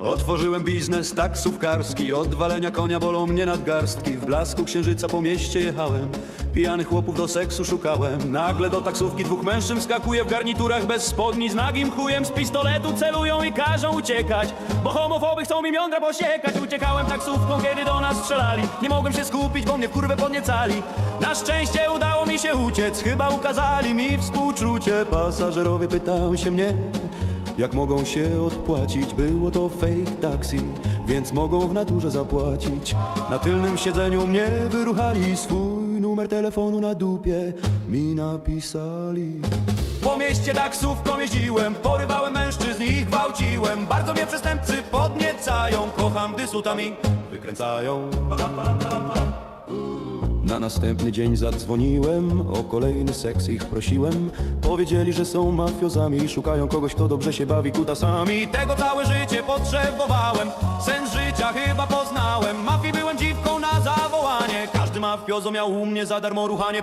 Otworzyłem biznes taksówkarski Od walenia konia bolą mnie nadgarstki. W blasku księżyca po mieście jechałem Pijanych chłopów do seksu szukałem. Nagle do taksówki dwóch mężczyzn skakuje W garniturach bez spodni. Z nagim chujem Z pistoletu celują i każą uciekać Bo homofoby chcą mi jądra posiekać. Uciekałem taksówką, kiedy do nas strzelali. Nie mogłem się skupić, bo mnie kurwę podniecali. Na szczęście udało mi się uciec Chyba ukazali mi współczucie. Pasażerowie pytają się mnie jak mogą się odpłacić? Było to fake taxi, więc mogą w naturze zapłacić. Na tylnym siedzeniu mnie wyruchali, swój numer telefonu na dupie mi napisali. Po mieście taksówką jeździłem, porywałem mężczyzn i gwałciłem. Bardzo mnie przestępcy podniecają, kocham gdy sutami wykręcają. Na następny dzień zadzwoniłem, o kolejny seks ich prosiłem. Powiedzieli, że są mafiozami i szukają kogoś, kto dobrze się bawi kutasami. Tego całe życie potrzebowałem, sens życia chyba poznałem. Mafii byłem dziwką na zawołanie, każdy mafiozo miał u mnie za darmo ruchanie.